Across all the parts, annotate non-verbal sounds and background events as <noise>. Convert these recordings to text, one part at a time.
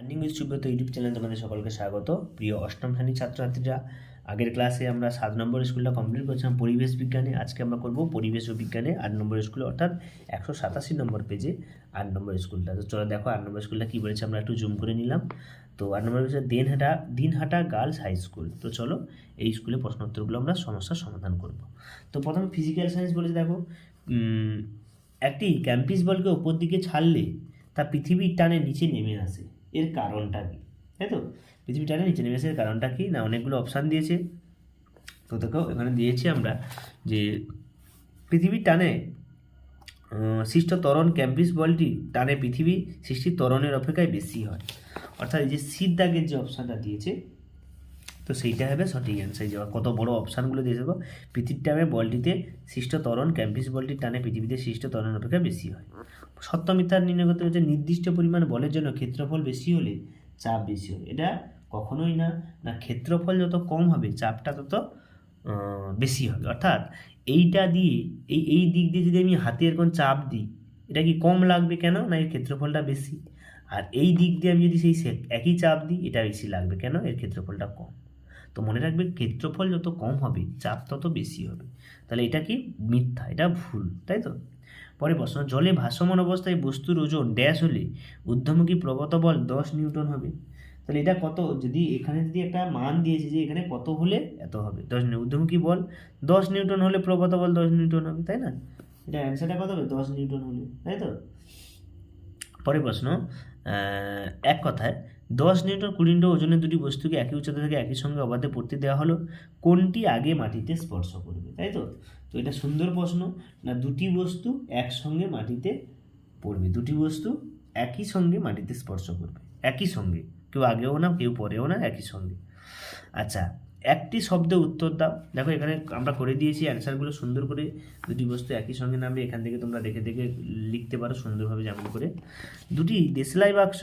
Earning with Subrata YouTube channel তোমাদের সকলকে স্বাগত। প্রিয় অষ্টম শ্রেণির ছাত্রছাত্রীরা, আগের ক্লাসে আমরা সাত নম্বর স্কুলটা কমপ্লিট করছিলাম পরিবেশ বিজ্ঞানে। আজকে আমরা করব পরিবেশ ও বিজ্ঞানে আট নম্বর স্কুল অর্থাৎ একশো সাতাশি নম্বর পেজে আট নম্বর স্কুলটা তো চলো দেখো আট নম্বর স্কুলটা কী বলেছে, আমরা একটু জুম করে নিলাম। তো আট নম্বর হচ্ছে Dinhata Dinhata girls high school তো চলো এই স্কুলে প্রশ্নোত্তরগুলো আমরা সমস্যার সমাধান করব। তো প্রথমে ফিজিক্যাল সায়েন্স বলেছে, দেখো একটি ক্যাম্পিস বলকে ওপর দিকে ছাড়লে তা পৃথিবীর টানে নিচে নেমে আসে। এর কারণটা কি? তাই তো? পৃথিবীর টানে নিচে নেমে এর কারণটা কি? না, অনেকগুলো অপশান দিয়েছে। তো দেখো, এখানে দিয়েছি আমরা যে পৃথিবীর টানে সৃষ্ট ত্বরণ ক্যাম্পিস বলটি টানে পৃথিবী সৃষ্টির ত্বরণের অপেক্ষায় বেশি হয়। অর্থাৎ এই যে শীত দাগের যে অপশানটা দিয়েছে, তো সেইটা হবে সঠিক অ্যান্সার যে কত বড় অপশানগুলো দিয়ে দেবো পৃথিবীর টানে বলটিতে সৃষ্ট তরণ ক্যাম্পিস বলটির টানে পৃথিবীতে সৃষ্ট ত্বরণ অপেক্ষা বেশি হয়। সত্য মিথ্যার নির্ণয় করতে হচ্ছে নির্দিষ্ট পরিমাণ বলের জন্য ক্ষেত্রফল বেশি হলে চাপ বেশি হবে। এটা কখনোই না। না, ক্ষেত্রফল যত কম হবে, চাপটা তত বেশি হবে। অর্থাৎ এইটা দিয়ে, এই এই দিক দিয়ে যদি আমি হাতে এরকম চাপ দিই, এটা কি কম লাগবে কেন? না, এর ক্ষেত্রফলটা বেশি। আর এই দিক দিয়ে আমি যদি সেই একই চাপ দিই, এটা বেশি লাগবে কেন? এর ক্ষেত্রফলটা কম। তো মনে রাখবে, ক্ষেত্রফল যত কম হবে, চাপ তত বেশি হবে। তাহলে এটা কি মিথ্যা? এটা ভুল, তাই তো? পরে প্রশ্ন, জলে ভাসমান অবস্থায় বস্তুর ওজন ড্যাশ হলে ঊর্ধ্বমুখী প্রবত বল দশ নিউটন হবে। তাহলে এটা কত? যদি এখানে যদি একটা মান দিয়েছে যে এখানে কত হলে এত হবে? দশ ঊর্ধ্বমুখী বল দশ নিউটন হলে প্রবত বল দশ নিউটন হবে, তাই না? এটা অ্যান্সারটা কত হবে? দশ নিউটন হলে, তাই তো? পরের প্রশ্ন এক কথায় দশ নিউটন কুড়ি নিউটন ওজনের দুটি বস্তুকে একই উচ্চতা থেকে একই সঙ্গে অবাধে পড়তে দেওয়া হলো, কোনটি আগে মাটিতে স্পর্শ করবে, তাই তো? তো এটা সুন্দর প্রশ্ন, না দুটি বস্তু একসঙ্গে মাটিতে পড়বে? দুটি বস্তু একই সঙ্গে মাটিতে স্পর্শ করবে, একই সঙ্গে, কেউ আগেও না, কেউ পরেও না, একই সঙ্গে। আচ্ছা একটি শব্দে উত্তর দাও। দেখো, এখানে আমরা করে দিয়েছি, অ্যান্সারগুলো সুন্দর করে দুটি বস্তু একই সঙ্গে নামবে এখান থেকে তোমরা দেখে দেখে লিখতে পারো সুন্দরভাবে যেমন করে। দুটি দেশলাই বাক্স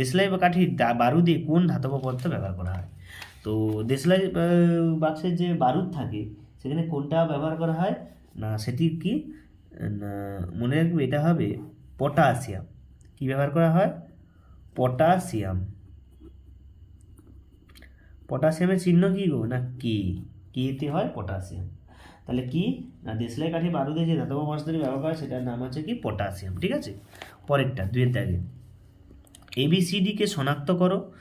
দেশলাই বা কাঠির বারুদে কোন ধাতব পদার্থ ব্যবহার করা হয়? তো দেশলাই বাক্সের যে বারুদ থাকে, সেখানে কোনটা ব্যবহার করা হয়? না, সেটি কি? মনে রাখবে, এটা হবে পটাশিয়াম। কি ব্যবহার করা হয়? পটাশিয়াম। পটাশিয়ামের চিহ্ন কি গো? না কি? কিতে হয়? পটাশিয়াম। তাহলে কি? না দেশলাই কাঠি বারুদে যে ধাতব পদার্থটি ব্যবহার হয় সেটার নাম হচ্ছে কি? পটাশিয়াম। ঠিক আছে? পরেরটা, দুয়ের দাগে এবিসিডিকে শনাক্ত করো।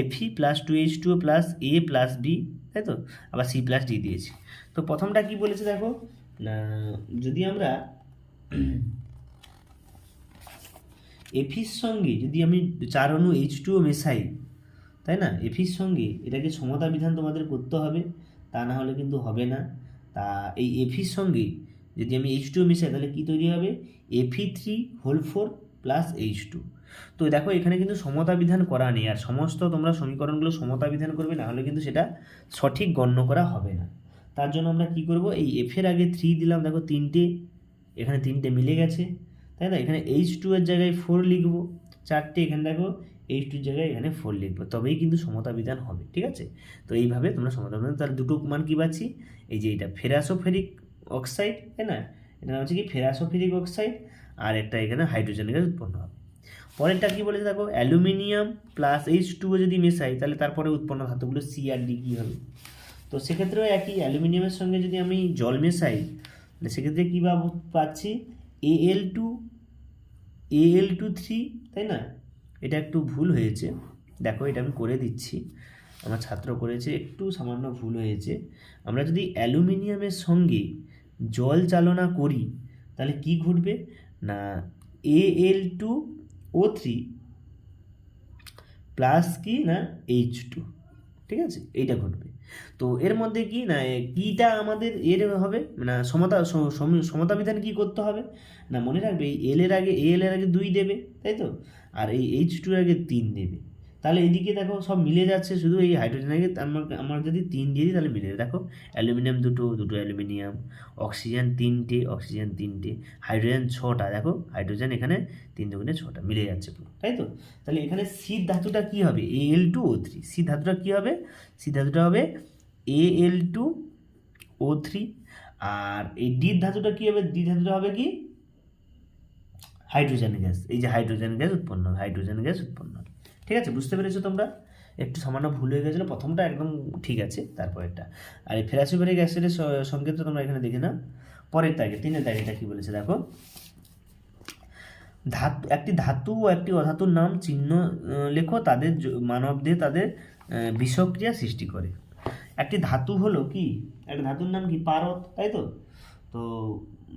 এফি plus two H two plus A plus B তাই তো? আবার সি প্লাস ডি দিয়েছি। তো প্রথমটা কি বলেছে দেখো? না, যদি আমরা <clears throat> এফির সঙ্গে যদি আমি চার অণু এইচ টুও মেশাই তাই না? এফির সঙ্গে, এটাকে সমতা বিধান তোমাদের করতে হবে, তা না হলে কিন্তু হবে না। তা এই এফির সঙ্গে, যদি আমি এইচ টু মিশাই, তাহলে কী তৈরি হবে? এফি three whole four plus H two তো দেখো, এখানে কিন্তু সমতা বিধান করা নেই, আর সমস্ত তোমরা সমীকরণগুলো সমতা বিধান করবে, না হলে কিন্তু সেটা সঠিক গণ্য করা হবে না। তার জন্য আমরা কি করব? এই এফের আগে থ্রি দিলাম, দেখো তিনটে, এখানে তিনটে মিলে গেছে। তাই না? এখানে এইচ টু এর জায়গায় ফোর লিখব, চারটে, এখানে দেখো এইচ টুর জায়গায় এখানে ফোর লিখব। তবেই কিন্তু সমতা বিধান হবে, ঠিক আছে? তো এইভাবে তোমরা সমতা বিধান, তাহলে দুটো মান কী পাচ্ছি? এই যে এটা ফেরাসোফেরিক অক্সাইড তাই না? এটা নাম হচ্ছে কি ফেরাসোফেরিক অক্সাইড আর একটা এখানে হাইড্রোজেন গ্যাস উৎপন্ন হবে। পরেরটা কী বলেছে দেখো? অ্যালুমিনিয়াম প্লাস এইচ টুও যদি মেশাই, তাহলে তারপরে উৎপন্ন ধাতুগুলো সি আর ডি কী হবে? তো সেক্ষেত্রেও একই, অ্যালুমিনিয়ামের সঙ্গে যদি আমি জল মেশাই, তাহলে সেক্ষেত্রে কী পাচ্ছি? A L two A L two three তাই না? এটা একটু ভুল হয়েছে। দেখো এটা আমি করে দিচ্ছি। আমার ছাত্র করেছে, একটু সামান্য ভুল হয়েছে। আমরা যদি অ্যালুমিনিয়ামের সঙ্গে জল চালনা করি, তাহলে কি ঘটবে? না A L two O three plus কি না এইচ টু ঠিক আছে? এইটা ঘটবে। তো এর মধ্যে কি না কিটা আমাদের এর হবে? না, সমতা সমতা বিধান কি করতে হবে? না, মনে রাখবে এই এল এর আগে এ এল এর আগে দুই দেবে, তাই তো? আর এই এইচ টু এর আগে তিন দেবে। তাহলে এদিকে দেখো সব মিলে যাচ্ছে, শুধু এই হাইড্রোজেন আগে আমার যদি তিন দিয়ে দিই তাহলে মিলে যাবে। দেখো, অ্যালুমিনিয়াম দুটো দুটো অ্যালুমিনিয়াম, অক্সিজেন তিনটে অক্সিজেন তিনটে হাইড্রোজেন ছটা, দেখো হাইড্রোজেন এখানে তিন দুগুণে ছটা মিলে যাচ্ছে পুরো, তাই তো? তাহলে এখানে সি ধাতুটা কী হবে? A L two O three C ধাতুটা কী হবে? সি ধাতুটা হবে A L two O three আর এই ডি ধাতুটা কী হবে? ডি ধাতুটা হবে কি? হাইড্রোজেন গ্যাস এই যে হাইড্রোজেন গ্যাস উৎপন্ন হাইড্রোজেন গ্যাস উৎপন্ন। ঠিক আছে? বুঝতে পেরেছ তোমরা? একটু সামান্য ভুল হয়ে গেছিল। প্রথমটা একদম ঠিক আছে তারপরেরটা। আর এই ফেরাসিবারিক অ্যাসিডের স- সংকেতটা তোমরা এখানে দেখে না পরের তাকে তিনের তাগেটা কি বলেছে দেখো? ধাতু একটি ধাতু ও একটি অধাতুর নাম চিহ্ন লেখো তাদের জ- মানবদেহে তাদের বিষক্রিয়া সৃষ্টি করে। একটি ধাতু হলো কি? একটা ধাতুর নাম কি? পারদ তাই তো? তো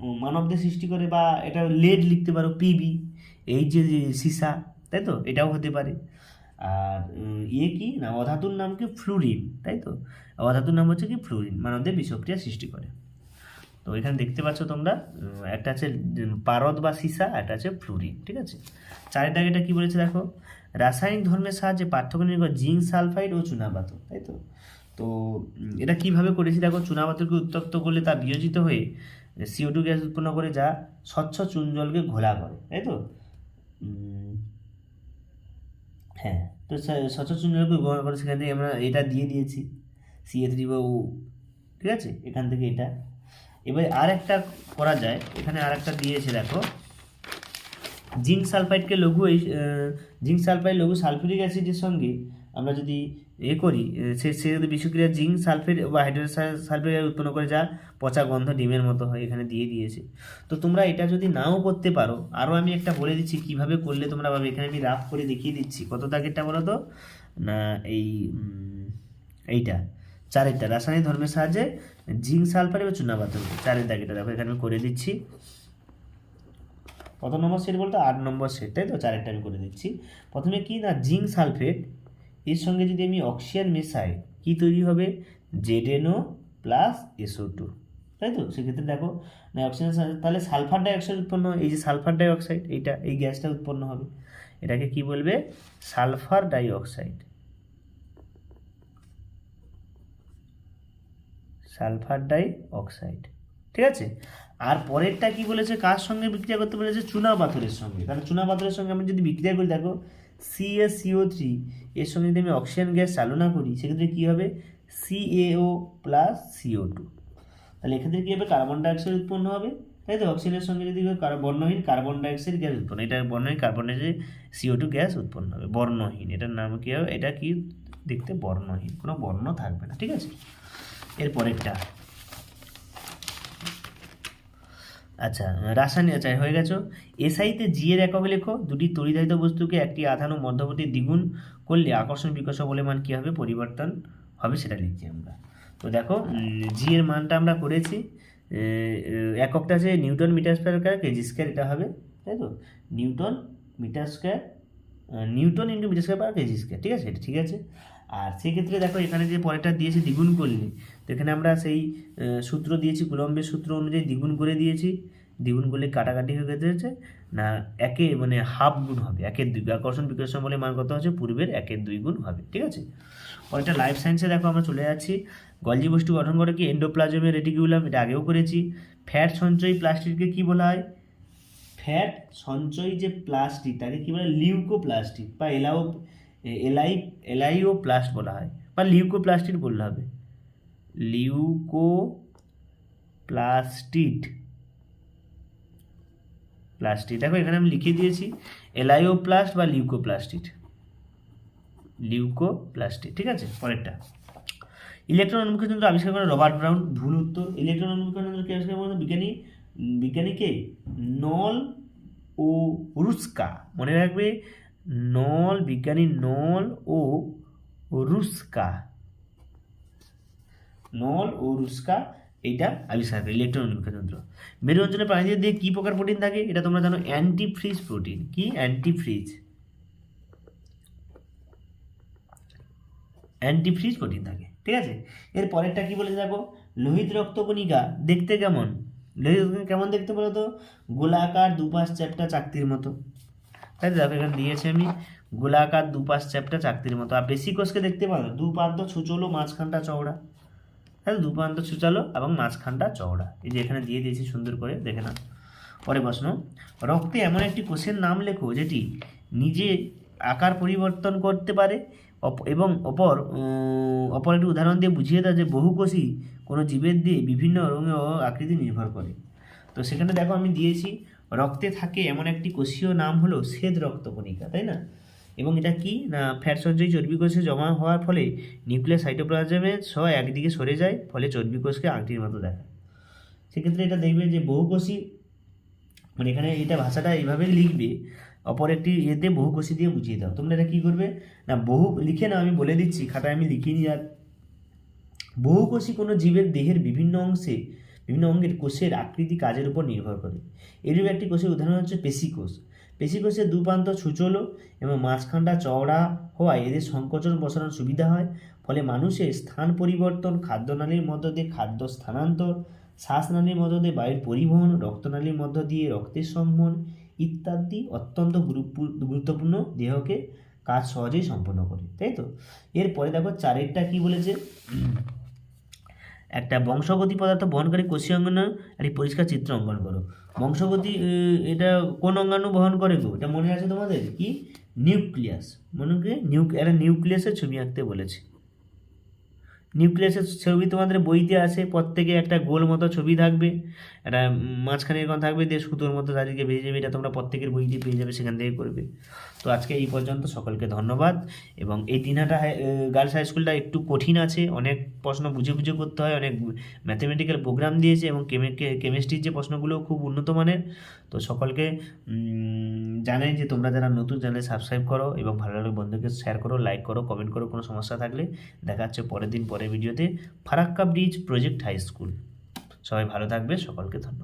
উম, মানবদেহ সৃষ্টি করে বা এটা লেড লিখতে পারো পিবি এই যে সীসা তাই তো? এটাও হতে পারে। আর ইয়ে কি? না, অধাতুর নাম কি? ফ্লুরিন, তাই তো? অধাতুর নাম হচ্ছে কি? ফ্লুরিন মানবদেহে বিষক্রিয়া সৃষ্টি করে। তো এখানে দেখতে পাচ্ছ তোমরা একটা আছে পারদ বা সীসা, একটা আছে ফ্লুরিন, ঠিক আছে? চারের দাগেটা কি বলেছে দেখো? রাসায়নিক ধর্মের সাহায্যে পার্থক্য নির্ভর জিঙ্ক, সালফাইড ও চুনাপাথর, তাই তো? তো এটা কীভাবে করেছি দেখো? চুনাপাথরকে উত্তপ্ত করলে তা বিয়োজিত হয়ে সিও টু গ্যাস উৎপন্ন করে যা স্বচ্ছ চুন জলকে ঘোলা করে, তাই তো? হ্যাঁ তো সে- স্বচ্ছ ব্যবহার করে সেখান থেকে আমরা এটা দিয়ে দিয়েছি সিএ থ্রি বা ও ঠিক আছে? এখান থেকে এটা। এবার আর একটা করা যায়, এখানে আর একটা দিয়েছে, দেখো। জিঙ্ক সালফাইডকে লঘু এই জিঙ্ক সালফাইড লঘু সালফিউরিক অ্যাসিডের সঙ্গে আমরা যদি এ করি সে সে যদি বিষক্রিয়া জিঙ্ক সালফেট বা হাইড্রোজেন সালফেট উৎপন্ন করে, যা পচা গন্ধ ডিমের মতো হয়, এখানে দিয়ে দিয়েছে। তো তোমরা এটা যদি নাও করতে পারো আরও আমি একটা বলে দিচ্ছি, কীভাবে করলে তোমরা পাবে, এখানে আমি রাফ করে দেখিয়ে দিচ্ছি। কত দাগেরটা বলো তো? না, এই এইটা, চারেরটা, রাসায়নিক ধর্মের সাহায্যে জিঙ্ক সালফার এবং চুনাপাথর চারের দাগেটা দেখো, এখানে আমি করে দিচ্ছি। কত নম্বর সেট বলতো আট নম্বর সেট তাই তো? চারেরটা আমি করে দিচ্ছি। প্রথমে কি? না, জিঙ্ক সালফেট এর সঙ্গে যদি আমি অক্সিজেন মেশাই, কি তৈরি হবে? জেডেনও প্লাস এসও টু তাই তো? সেক্ষেত্রে দেখো অক্সিজেন তাহলে সালফার ডাইঅক্সাইড উৎপন্ন হয়। এই যে সালফার ডাইঅক্সাইড এইটা, এই গ্যাসটা উৎপন্ন হবে। এটাকে কি বলবে? Sulphur dioxide sulphur dioxide ঠিক আছে? আর পরেরটা কি বলেছে? কার সঙ্গে বিক্রিয়া করতে বলেছে? চুনা পাথরের সঙ্গে। তাহলে চুনা পাথরের সঙ্গে আমি যদি বিক্রিয়া করি, দেখো সিএসিও থ্রি এর সঙ্গে যদি আমি অক্সিজেন গ্যাস চালনা করি, সেক্ষেত্রে কী হবে? সিএও প্লাস সিও টু তাহলে এক্ষেত্রে কী হবে? কার্বন ডাইঅক্সাইড উৎপন্ন হবে। তাই তো? অক্সিজেনের সঙ্গে যদি বর্ণহীন কার্বন ডাইঅক্সাইড গ্যাস উৎপন্ন এটা বর্ণহীন carbon dioxide CO two gas উৎপন্ন হবে। বর্ণহীন, এটার নাম কী হবে? এটা কি দেখতে বর্ণহীন, কোনো বর্ণ থাকবে না, ঠিক আছে? এর পরেরটা আচ্ছা রাসায়নিক আচ্ছা হয়ে গেছো। এসআইতে জি এর একক লেখো। দুটি তরিধারিত বস্তুকে একটি আধান ও মধ্যবর্তী দ্বিগুণ করলে আকর্ষণ বিকর্ষ বলে মান কী হবে? পরিবর্তন হবে সেটা লিখছি আমরা। তো দেখো জি এর মানটা আমরা করেছি। এককটা যে newton metre square kg square এটা হবে, তাই তো? Newton metre square newton into metre square per kg square ঠিক আছে? এটা ঠিক আছে? আর সেক্ষেত্রে দেখো, এখানে যে পরেরটা দিয়েছে দ্বিগুণ করলে, তো এখানে আমরা সেই সূত্র দিয়েছি, কুলম্বের সূত্র অনুযায়ী দ্বিগুণ করে দিয়েছি। দ্বিগুণ করলে কাটাকাটি হয়ে গেছে না একে মানে হাফ গুণ হবে, একের দুই, আকর্ষণ বিকর্ষণ বলে মান কত হচ্ছে? পূর্বের একের দুই গুণ হবে, ঠিক আছে? পরেরটা লাইফ সায়েন্সে দেখো, আমরা চলে যাচ্ছি। গলজি বস্তু গঠন করে কি? এন্ডোপ্লাজমের রেটিকুলাম এটা আগেও করেছি। ফ্যাট সঞ্চয়ী প্লাস্টিককে কি বলা হয়? ফ্যাট সঞ্চয়ী যে প্লাস্টিক, তাকে কী বলে লিউকোপ্লাস্টিক বা এলাও, এলাই এলাইও প্লাস্ট বলা হয় বা লিউকোপ্লাস্টিক বললে হবে। লিউকো প্লাস্টিড প্লাস্টিক দেখো এখানে আমি লিখে দিয়েছি, এলাইওপ্লাস্ট বা লিউকোপ্লাস্টিড। লিউকোপ্লাস্টিক ঠিক আছে? পরেরটা। ইলেকট্রন উন্মুখী যন্ত্র আবিষ্কার করে রবার্ট ব্রাউন, ভুল উত্তর। ইলেকট্রন যন্ত্র কে আবিষ্কার করেন বিজ্ঞানী বিজ্ঞানীকে নল ও রুস্কা, মনে রাখবে, নল, বিজ্ঞানী নল ও রুস্কা। নল ও রুস্কা এইটা আবিষ্কার করে ইলেকট্রন যন্ত্র মেরু অঞ্চলের প্রাণীদের দিয়ে কী প্রকার প্রোটিন থাকে? এটা তোমরা জানো অ্যান্টিফ্রিজ প্রোটিন কি? অ্যান্টিফ্রিজ অ্যান্টিফ্রিজ প্রোটিন থাকে, ঠিক আছে? এর পরেরটা কি বলেছে দেখো? লোহিত রক্তকণিকা, দেখতে কেমন? রক্তকণিকা কেমন দেখতে বলো তো? গোলাকার দুপাশ চ্যাপ্টা চাকতির মতো। তাই তো দেখো, এখানে দিয়েছি আমি গোলাকার দুপাশ চ্যাপ্টা চাকতির মতো। আর বেশি কোষকে দেখতে পারো দু প্রান্ত ছুচলো, মাঝখানটা চওড়া। তাহলে দু প্রান্ত ছুচালো এবং মাঝখানটা চওড়া। এই যে এখানে দিয়ে দিয়েছি সুন্দর করে, দেখে না পরে প্রশ্ন, রক্তে এমন একটি কোষের নাম লেখো যেটি নিজে আকার পরিবর্তন করতে পারে এবং অপর অপর একটি উদাহরণ দিয়ে বুঝিয়ে দেয় যে বহুকোষী কোনো জীবের দিয়ে বিভিন্ন রঙে ও আকৃতি নির্ভর করে। তো সেখানে দেখো আমি দিয়েছি, রক্তে থাকে এমন একটি কোষীয় নাম হলো শ্বেত রক্তকণিকা, তাই না? এবং এটা কি? না, ফ্যাট সঞ্চয়ী চর্বি কোষে জমা হওয়ার ফলে নিউক্লিয়াস সাইটোপ্লাজমে সহ একদিকে সরে যায়, ফলে চর্বি কোষকে আংটির মতো দেখায়। সেক্ষেত্রে এটা দেখবে যে বহুকোষী মানে এখানে এটা ভাষাটা এইভাবে লিখবে অপর একটি এতে বহুকোষী দিয়ে বুঝিয়ে দাও তোমরা এটা কী করবে না বহু লিখে না আমি বলে দিচ্ছি খাতায় আমি লিখিনি আর বহুকোষী কোনো জীবের দেহের বিভিন্ন অংশে বিভিন্ন অঙ্গের কোষের আকৃতি কাজের উপর নির্ভর করে এরূপ একটি কোষের উদাহরণ হচ্ছে পেশিকোষ পেশিকোষের দুপ্রান্ত সুচলো এবং মাঝখানটা চওড়া হওয়ায় এদের সংকোচন প্রসারণ সুবিধা হয় ফলে মানুষের স্থান পরিবর্তন খাদ্যনালীর মধ্য দিয়ে খাদ্য স্থানান্তর শ্বাসনালীর মধ্য দিয়ে বায়ুর পরিবহন রক্তনালীর মধ্য দিয়ে রক্তের সংবহন ইত্যাদি অত্যন্ত গুরুত্ব- গুরুত্বপূর্ণ দেহকে কাজ সহজেই সম্পন্ন করে, তাই তো? এরপরে দেখো চারেরটা কি বলেছে? একটা বংশগতি পদার্থ বহনকারী কোষীয় অঙ্গাণু, একটি পরিষ্কার চিত্র অঙ্কন করো। বংশগতি এটা কোন অঙ্গাণু বহন করে গো? এটা মনে আছে তোমাদের? কি? নিউক্লিয়াস। মনে কি নিউক একটা নিউক্লিয়াসের ছবি আঁকতে বলেছে। নিউক্লিয়াসের ছবি তোমাদের বইতে আছে, প্রত্যেকে একটা গোল মতো ছবি থাকবে, একটা মাঝখানে এরকম থাকবে দিয়ে সুতোর মতো চারিদিকে ভেজে যাবে, এটা তোমরা প্রত্যেকের বইতে পেয়ে যাবে, সেখান থেকে করবে। তো আজকে এই পর্যন্ত, সকলকে ধন্যবাদ। এবং এই দিনহাটা গার্লস হাই স্কুলটা একটু কঠিন আছে, অনেক প্রশ্ন বুঝে বুঝে করতে হয়, অনেক ম্যাথমেটিক্যাল প্রোগ্রাম দিয়েছে এবং কেমিস্ট্রির যে প্রশ্নগুলো খুব উন্নত মানের। তো সকলকে জানাই যে তোমরা যারা নতুন চ্যানেল সাবস্ক্রাইব করো এবং ভালো লাগলে বন্ধুকে শেয়ার করো লাইক করো কমেন্ট করো, কোনো সমস্যা থাকলে দেখা হচ্ছে পরের দিন, পরের ভিডিওতে Farakka bridge project high school. সবাই ভালো থাকবে সকলকে ধন্যবাদ।